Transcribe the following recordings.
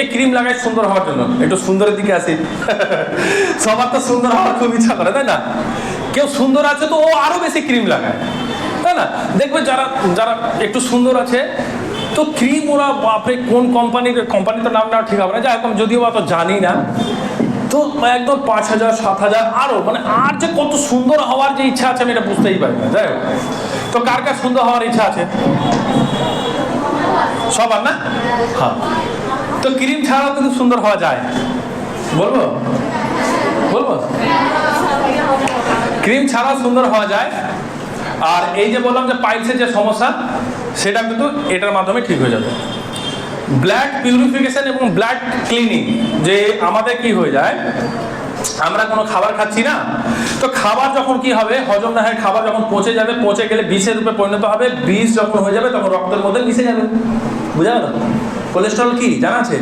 এই ক্রিম লাগাই সুন্দর হওয়ার জন্য। একটু সুন্দরের দিকে আসি। সবার তো সুন্দর হওয়ার খুব ইচ্ছা করে, তাই না? কেউ সুন্দর আছে তো ও আরও বেশি ক্রিম লাগায়, তাই না? দেখবে যারা যারা একটু সুন্দর আছে, তো ক্রিম ওরা, বাপরে, কোন কোম্পানির কোম্পানি তো নাম নেওয়া ঠিক হবে না। যাই হোক যদিও বা তো জানি না, তো একদম পাঁচ হাজার, সাত হাজার, আরও মানে আর যে কত সুন্দর হওয়ার যে ইচ্ছা আছে, আমি এটা বুঝতেই পারি না। যাই তো কার কার সুন্দর হওয়ার ইচ্ছা আছে? সবার না? হ্যাঁ। তো ক্রিম ছাড়াও কিন্তু সুন্দর হওয়া যায়। বলব? বলব? ক্রিম ছাড়াও সুন্দর হওয়া যায়। আর এই যে বললাম যে পাইলসের যে সমস্যা, সেটা কিন্তু এটার মাধ্যমে ঠিক হয়ে যাবে। ব্লাড পিউরিফিকেশন এবং ব্লাড ক্লিনিং, যে আমাদের কি হয়ে যায়, আমরা কোনো খাবার খাচ্ছি না, তো খাবার যখন কি হবে, হজম না হয় খাবার যখন পচে যাবে, পচে গেলে বিষের রূপে পরিণত হবে, বিষ যখন হয়ে যাবে, তখন রক্তের মধ্যে মিশে যাবে। বুঝা গেল কোলেস্ট্রল কি? জানা আছে?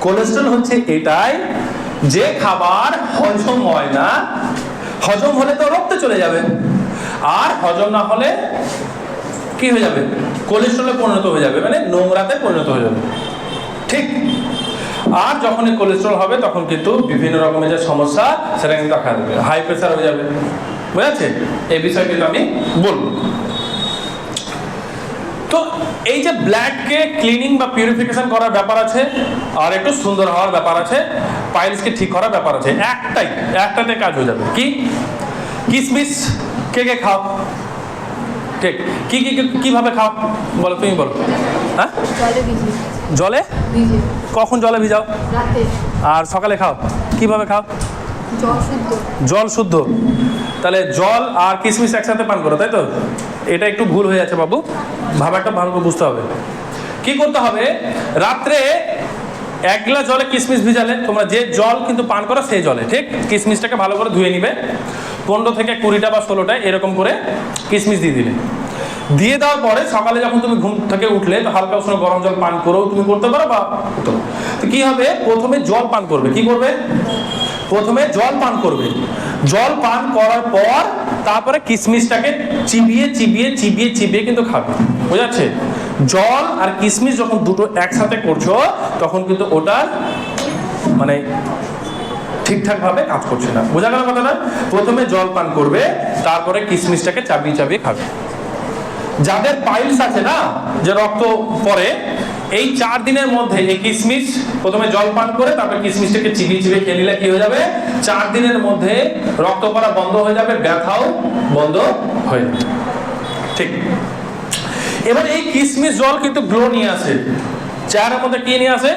কোলেস্ট্রল হচ্ছে এটাই যে খাবার হজম হয় না, হজম হলে তো রক্তে চলে যাবে। আর হজম না হলে কি হয়ে যাবে? কোলেস্ট্রলে পরিণত হয়ে যাবে মানে নোংরাতে পরিণত হয়ে যাবে। ঠিক? আর যখন কোলেস্ট্রল হবে, তখন কিন্তু বিভিন্ন রকমের যে সমস্যা, সেটা কিন্তু দেখা দেবে। হাই প্রেশার হয়ে যাবে। বুঝাচ্ছে এই বিষয়ে কিন্তু আমি বলব। তো এই যে ব্ল্যাডকে ক্লিনিং বা পিউরিফিকেশন করার ব্যাপার আছে আর একটু সুন্দর হওয়ার ব্যাপার আছে পাইলসকে ঠিক করার ব্যাপার আছে একটাই একটাতে কাজ হয়ে যাবে। কি? কিসমিস কে কে খাও? ঠিক কি কি কি- কীভাবে খাও? বলো তুমি বলো। হ্যাঁ? জলে কখন জলে ভিজাও? রাতে। আর সকালে খাও। কীভাবে খাও? জল শুদ্ধ। জল শুদ্ধ। তাহলে জল আর কিশমিশ একসাথে পান করো তাই তো? এটা একটু ভুল হয়ে যাচ্ছে বাবু। ভাবাটা ভালো করে বুঝতে হবে। কি করতে হবে? রাত্রে এক গ্লাস জলে কিশমিশ ভিজালে তোমরা যে জল কিন্তু পান করো সেই জলে, ঠিক? কিশমিশটাকে ভালো করে ধুয়ে নিবে। পনেরো থেকে কুড়িটা বা ষোলোটা এরকম করে কিশমিশ দিয়ে দিলে দিয়ে দেওয়ার পরে সকালে যখন তুমি ঘুম থেকে উঠলে, তো হালকা উষ্ণ গরম জল পান করেও তুমি করতে পারো বা। তো কি হবে? প্রথমে জল পান করবে। কি করবে? প্রথমে জল পান করবে। জল পান করার পর তারপরে কিশমিশটাকে চিবিয়ে চিবিয়ে চিবিয়ে চিবিয়ে কিন্তু খাবে। বোঝাচ্ছে জল আর কিশমিশ যখন দুটো একসাথে করছ, তখন কিন্তু ওটা মানে ঠিকঠাক ভাবে কাজ করছে না। বোঝা গেল কথাটা? প্রথমে জল পান করবে, তারপরে কিশমিশটাকে চাবিয়ে চাবিয়ে খাবে। যাদের পাইলস আছে না, যে রক্ত পরে এই চার দিনের মধ্যে এই কিশমিশ প্রথমে জল পান করে তারপরে কিশমিশটাকে চিবিয়ে চিবিয়ে খেয়ে নিলে কি হয়ে যাবে? চার দিনের মধ্যে রক্ত পড়া বন্ধ হয়ে যাবে, ব্যথাও বন্ধ হয়ে যাবে। ঠিক। এবার এই কিশমিশ জল কিন্তু গ্লো নিয়ে আসে। চেহারার মধ্যে কি নিয়ে আসে?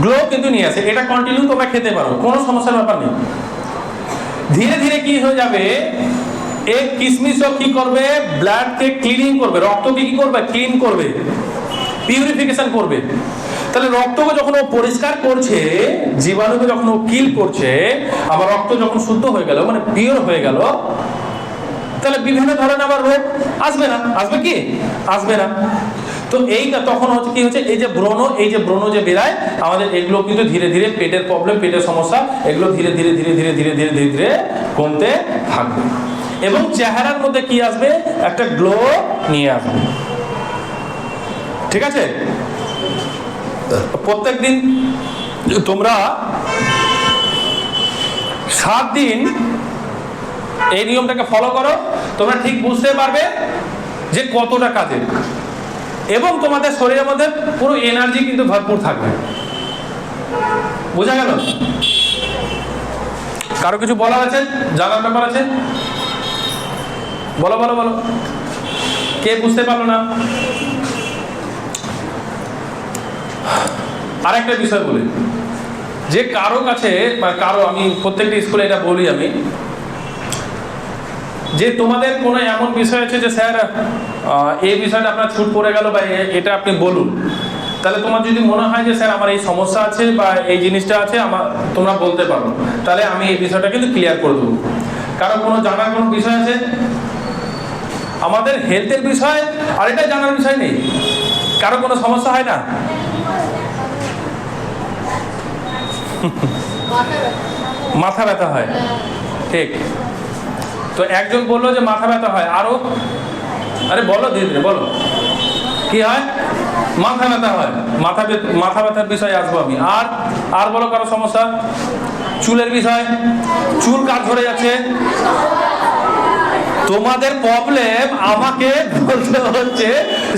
গ্লো কিন্তু নিয়ে আসে। এটা কন্টিনিউ তোমরা খেতে পারো, কোনো সমস্যার ব্যাপার নেই। ধীরে ধীরে কি হয়ে যাবে? এই কিশমিশও কি করবে? ব্লাডকে ক্লিনিং করবে, রক্তকে কি করবে? ক্লিন করবে। পিউরিফিকেশন করবে। তাহলে রক্তকে যখন ও পরিষ্কার করছে, জীবাণুকে যখন ও কিল করছে, আবার রক্ত যখন শুদ্ধ হয়ে গেল মানে পিওর হয়ে গেল, তাহলে বিভিন্ন ধরনের আবার রোগ আসবে না। আসবে কি? আসবে না। তো এই তখন হচ্ছে কি হচ্ছে, এই যে ব্রণ, এই যে ব্রণ যে বেরায়, আমাদের এগুলো কিন্তু ধীরে ধীরে পেটের প্রবলেম পেটের সমস্যা, এগুলো ধীরে ধীরে ধীরে ধীরে ধীরে ধীরে ধীরে ধীরে কমতে থাকবে। এবং চেহারার মধ্যে কি আসবে? একটা গ্লো নিয়ে আসবে। ঠিক আছে? প্রত্যেক দিন তোমরা সাত দিন এই নিয়মটাকে ফলো করো, তোমরা ঠিক বুঝতে পারবে যে কতটা কাজের। এবং তোমাদের শরীরের মধ্যে পুরো এনার্জি কিন্তু ভরপুর থাকবে। বোঝা গেল? কারও কিছু বলার আছে? জানার ব্যাপার আছে? বলো বলো বলো। কে বুঝতে পারল না? আরেকটা বিষয় বলি। যে কারও কাছে বা কারও, আমি প্রত্যেকটা স্কুলে এটা বলি আমি, যে তোমাদের কোনো এমন বিষয় আছে যে, স্যার এই বিষয়টা আপনার ছুট পড়ে গেল বা এটা আপনি বলুন। তাহলে তোমার যদি মনে হয় যে, স্যার, আমার এই সমস্যা আছে বা এই জিনিসটা আছে, আমার, তোমরা বলতে পারো। তাহলে আমি এই বিষয়টা কিন্তু ক্লিয়ার করে দেবো। কারও কোনো জানার কোনো বিষয় আছে? আমাদের হেলথের বিষয় আর এটা জানার বিষয় নেই। কারও কোনো সমস্যা হয় না? মাথা ব্যথা হয়। ঠিক। তো একজন বলল যে মাথা ব্যথা হয়। আরও? আরে বলো ধীরে ধীরে, বলো। কি হয়? মাথা ব্যথা হয়। মাথা মাথা ব্যথার বিষয়ে আসব আমি। আর আর বলো কারও সমস্যা? চুলের বিষয়? চুল কাজ ধরে যাচ্ছে? তোমাদের প্রবলেম আমাকে বলতে হচ্ছে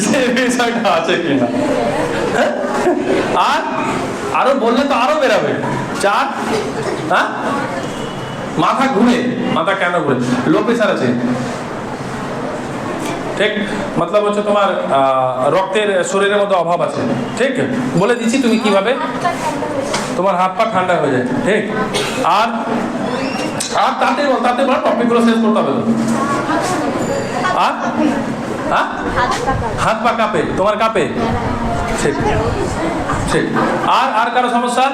সে বিষয়টা আছে কিনা। হ্যাঁ? আর আরও বললে তো আরও বেরাবে। চার হ্যাঁ? মাথা ঘুরে মাথা কেন ঘুরে লো প্রেশার আছে। ঠিক? মতলব হচ্ছে তোমার রক্তের শরীরের মধ্যে অভাব আছে। ঠিক? বলে দিচ্ছি তুমি কীভাবে? তোমার হাত পা ঠান্ডা হয়ে যায়। ঠিক? আর আর তাতে তাতে বল টপিকগুলো শেষ করতে হবে। আর? হ্যাঁ? হাত পা কাঁপে তোমার কাঁপে? ঠিক ঠিক আর আর কারও সমস্যা?